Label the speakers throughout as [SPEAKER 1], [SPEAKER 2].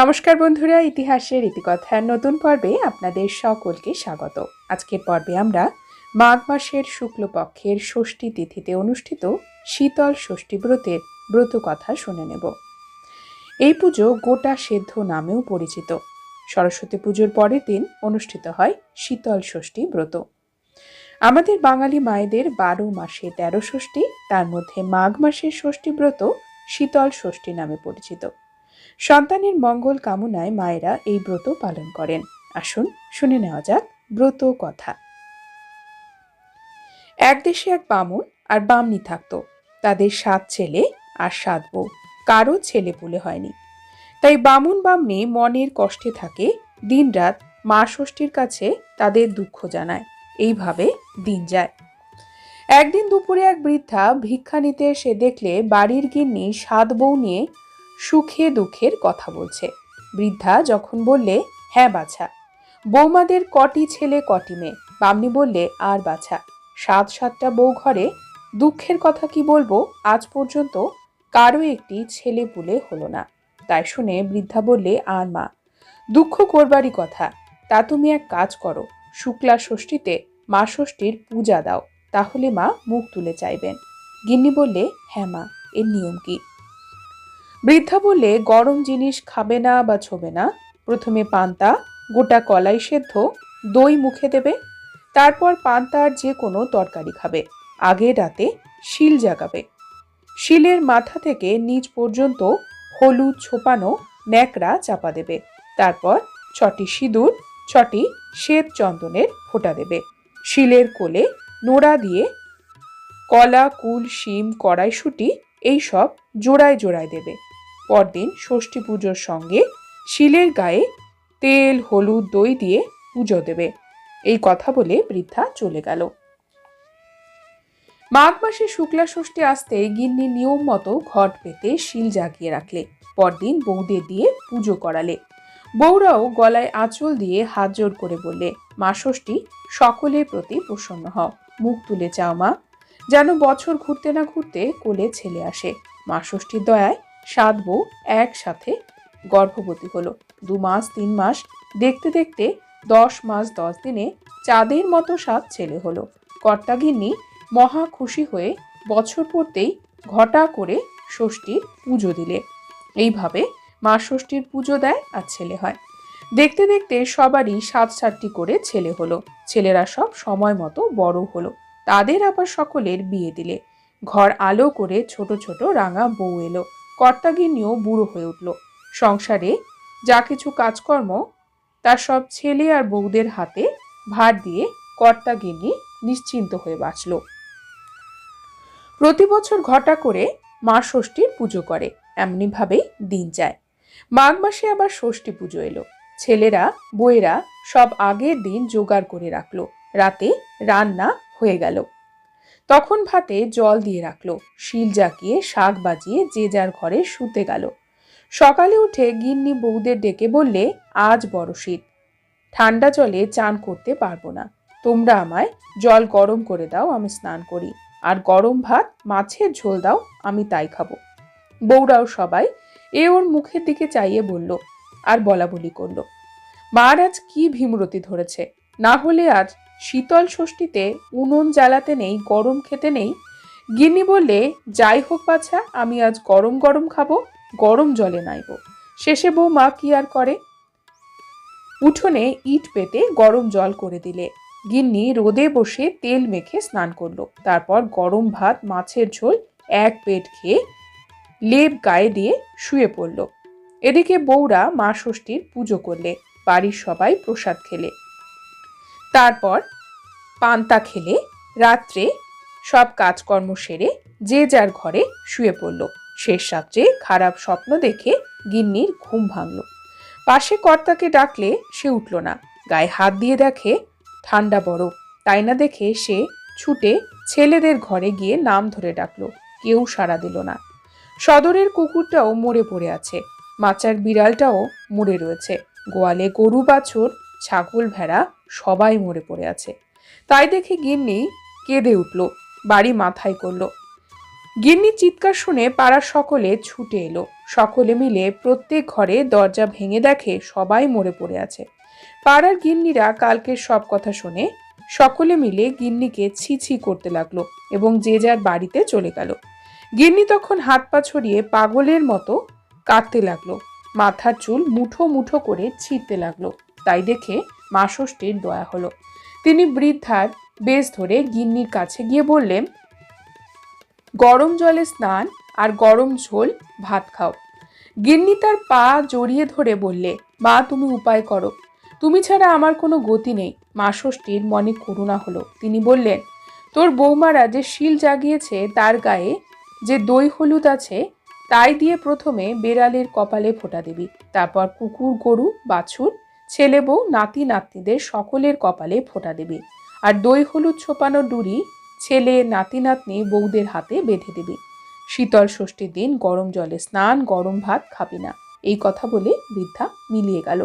[SPEAKER 1] নমস্কার বন্ধুরা, ইতিহাসের ইতিকথার নতুন পর্বে আপনাদের সকলকে স্বাগত। আজকের পর্বে আমরা মাঘ মাসের শুক্লপক্ষের ষষ্ঠী তিথিতে অনুষ্ঠিত শীতল ষষ্ঠী ব্রতের ব্রত কথা শুনে নেব। এই পুজো গোটা সেদ্ধ নামেও পরিচিত। সরস্বতী পুজোর পরের দিন অনুষ্ঠিত হয় শীতল ষষ্ঠী ব্রত। আমাদের বাঙালি মায়েদের বারো মাসে তেরো ষষ্ঠী, তার মধ্যে মাঘ মাসের ষষ্ঠী ব্রত শীতল ষষ্ঠী নামে পরিচিত। সন্তানের মঙ্গল কামনায় মায়েরা এই ব্রত পালন করেন। আসুন শুনে নেওয়া যাক ব্রত কথা। এক দেশে এক বামুন আর বামনি থাকতো। তাদের সাত ছেলে আর সাত বউ। কারও ছেলে পুলে হয়নি। তাই বামুন বামনি মনের কষ্টে থাকে, দিনরাত মা ষষ্ঠীর কাছে তাদের দুঃখ জানায়। এইভাবে দিন যায়। একদিন দুপুরে এক বৃদ্ধা ভিক্ষা নিতে এসে দেখলে বাড়ির গিন্নি সাত বউ নিয়ে সুখে দুঃখের কথা বলছে। বৃদ্ধা যখন বললে হ্যাঁ বাছা। বৌমাদের কটি ছেলে, কটি মেয়ে। বামনি বললে, আর বাছা। সাত, সাতটা বউ ঘরে। দুঃখের কথা কি বলব? আজ পর্যন্ত কারও একটি ছেলে পুলে হলো না। তাই শুনে বৃদ্ধা বললে, আর মা, দুঃখ করবারই কথা। তা তুমি এক কাজ করো। শুক্লা ষষ্ঠীতে মা ষষ্ঠীর পূজা দাও। তাহলে মা মুখ তুলে চাইবেন। গিন্নি বললে হ্যাঁ মা, এর নিয়ম কি? বৃদ্ধা বললে, গরম জিনিস খাবে না বা ছোবে না। প্রথমে পান্তা, গোটা কলাই সেদ্ধ, দই মুখে দেবে। তারপর পান্তার যে কোনো তরকারি খাবে। আগে রাতে শিল জাগাবে। শিলের মাথা থেকে নিচ পর্যন্ত হলুদ ছোপানো ন্যাকড়া চাপা দেবে। তারপর ছটি সিঁদুর, ছটি শ্বেত চন্দনের ফোঁটা দেবে। শিলের কোলে নোড়া দিয়ে কলা, কুল, শিম, কড়াইশুটি, এইসব জোড়ায় জোড়ায় দেবে। পরদিন ষষ্ঠী পুজোর সঙ্গে শিলের গায়ে তেল, হলুদ, দই দিয়ে পুজো দেবে। এই কথা বলে বৃদ্ধা চলে গেল। মাঘ মাসে শুক্লা ষষ্ঠী আসতে গিন্নি নিয়ম মতো ঘট পেতে শিল জাগিয়ে রাখলে। পরদিন বৌদের দিয়ে পুজো করালে। বৌরাও গলায় আঁচল দিয়ে হাত জোর করে বললে, মা ষষ্ঠী, সকলের প্রতি প্রসন্ন হও। মুখ তুলে চাও মা। যেন বছর ঘুরতে না ঘুরতে কোলে ছেলে আসে। মা ষষ্ঠীর দয়ায় সাত বউ একসাথে গর্ভবতী হলো। দু মাস, তিন মাস, দেখতে দেখতে দশ মাস, দশ দিনে চাঁদের মতো সাত ছেলে হলো। কর্তাগিন্নি মহা খুশি হয়ে বছর পড়তেই ঘটা করে ষষ্ঠীর পুজো দিলে। এইভাবে মা ষষ্ঠীর পুজো দেয় আর ছেলে হয়। দেখতে দেখতে সবারই সাত সাতটি করে ছেলে হলো। ছেলেরা সব সময় মতো বড় হলো। তাদের আবার সকলের বিয়ে দিলে। ঘর আলো করে ছোট ছোট রাঙা বউ এলো। কর্তাগিন্নিও বুড়ো হয়ে উঠল। সংসারে যা কিছু কাজকর্ম তা সব ছেলে আর বউদের হাতে ভার দিয়ে কর্তাগিন্নি নিশ্চিন্ত হয়ে বাঁচল। প্রতি বছর ঘটা করে মা ষষ্ঠীর পুজো করে, এমনিভাবেই দিন যায়। মাঘ মাসে আবার ষষ্ঠী পুজো এলো। ছেলেরা বইয়েরা সব আগের দিন জোগাড় করে রাখল। রাতে রান্না হয়ে গেল। তখন ভাতে জল দিয়ে রাখল। শিল জাকিয়ে শাক বাজিয়ে যে যার ঘরে শুতে গেল। সকালে উঠে গিন্নি বউদের ডেকে বললে, আজ বড় শীত। ঠান্ডা জলে চান করতে পারব না। তোমরা আমায় জল গরম করে দাও, আমি স্নান করি। আর গরম ভাত, মাছের ঝোল দাও, আমি তাই খাব। বউরাও সবাই এ ওর মুখের দিকে চাইয়ে বলল, আর বলা বলি করল, মার আজ কি ভীমরতি ধরেছে? না হলে আজ শীতল ষষ্ঠীতে উনুন জ্বালাতে নেই, গরম খেতে নেই। গিন্নি বললে, যাই হোক বাছা, আমি আজ গরম গরম খাব, গরম জলে নাইব। শেষে বউ মা কি আর করে? উঠোনে ইট পেতে গরম জল করে দিলে। গিন্নি রোদে বসে তেল মেখে স্নান করল। তারপর গরম ভাত, মাছের ঝোল, এক পেট খেয়ে লেপ গায়ে দিয়ে শুয়ে পড়ল। এদিকে বউরা মা ষষ্ঠীর পুজো করলে, বাড়ির সবাই প্রসাদ খেলে। তারপর পান্তা খেলে রাত্রে সব কাজকর্ম সেরে যে যার ঘরে শুয়ে পড়ল। শেষ রাত্রে খারাপ স্বপ্ন দেখে গিন্নির ঘুম ভাঙল। পাশে কর্তাকে ডাকলে সে উঠল না। গায়ে হাত দিয়ে দেখে ঠান্ডা বরফ। তাই না দেখে সে ছুটে ছেলেদের ঘরে গিয়ে নাম ধরে ডাকলো। কেউ সাড়া দিল না। সদরের কুকুরটাও মরে পড়ে আছে। মাচার বিড়ালটাও মরে রয়েছে। গোয়ালে গরু, বাছুর, ছাগল, ভেড়া সবাই মরে পড়ে আছে। তাই দেখে গিন্নি কেঁদে উঠল, বাড়ি মাথায় করল। গিন্নি চিৎকার শুনে পাড়ার সকলে ছুটে এলো। সকলে মিলে প্রত্যেক ঘরে দরজা ভেঙে দেখে সবাই মরে পড়ে আছে। পাড়ার গিন্নিরা কালকের সব কথা শুনে সকলে মিলে গিন্নিকে ছি ছি করতে লাগল এবং যে যার বাড়িতে চলে গেল। গিন্নি তখন হাত পা ছড়িয়ে পাগলের মতো কাঁদতে লাগল, মাথার চুল মুঠো মুঠো করে ছিঁড়তে লাগল। তাই দেখে মা ষষ্ঠীর দয়া হলো। তিনি বৃদ্ধার বেশ ধরে গিন্নির কাছে গিয়ে বললেন, গরম জলে স্নান আর গরম ঝোল, ভাত খাও। গিন্নি তার পা জড়িয়ে ধরে বললে, মা, তুমি উপায় করো। তুমি ছাড়া আমার কোনো গতি নেই। মা ষষ্ঠীর মনে করুণা হলো। তিনি বললেন, তোর বৌমারা যে শিল জাগিয়েছে তার গায়ে যে দই হলুদ আছে, তাই দিয়ে প্রথমে বেড়ালের কপালে ফোটা দিবি। তারপর কুকুর, গরু, বাছুর ছেলে বউ, নাতি, নাতনিদের সকলের কপালে ফোঁটা দিবি। আর দই হলুদ ছোপানো ডুরি ছেলে, নাতি, নাতনি বউদের হাতে বেঁধে দিবি। শীতল ষষ্ঠীর দিন গরম জলে স্নান, গরম ভাত খাবি না। এই কথা বলে বৃদ্ধা মিলিয়ে গেল।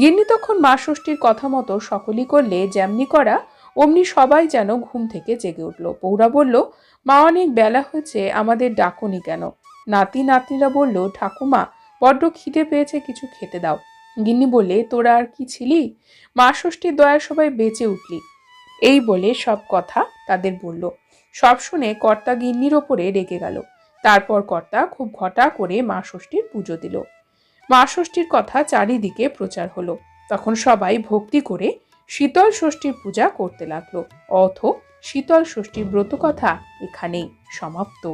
[SPEAKER 1] গিন্নি তখন মা ষষ্ঠীর কথা মতো সকলই করলে যেমনি করা, অমনি সবাই যেন ঘুম থেকে জেগে উঠল। পৌরা বলল, মা, অনেক বেলা হয়েছে, আমাদের ডাকুনি কেন? নাতি, নাতনিরা বলল, ঠাকুমা, বড্ড খিদে পেয়েছে, কিছু খেতে দাও। গিন্নি বললে তোরা আর কি ছিলি? মা ষষ্ঠীর দয়া সবাই বেঁচে উঠলি। এই বলে সব কথা তাদের বলল। সব শুনে কর্তা গিন্নির ওপরে রেগে গেল। তারপর কর্তা খুব ঘটা করে মা ষষ্ঠীর পুজো দিল। মা ষষ্ঠীর কথা চারিদিকে প্রচার হলো। তখন সবাই ভক্তি করে শীতল ষষ্ঠীর পূজা করতে লাগল। অথ শীতল ষষ্ঠীর ব্রত কথা এখানেই সমাপ্ত।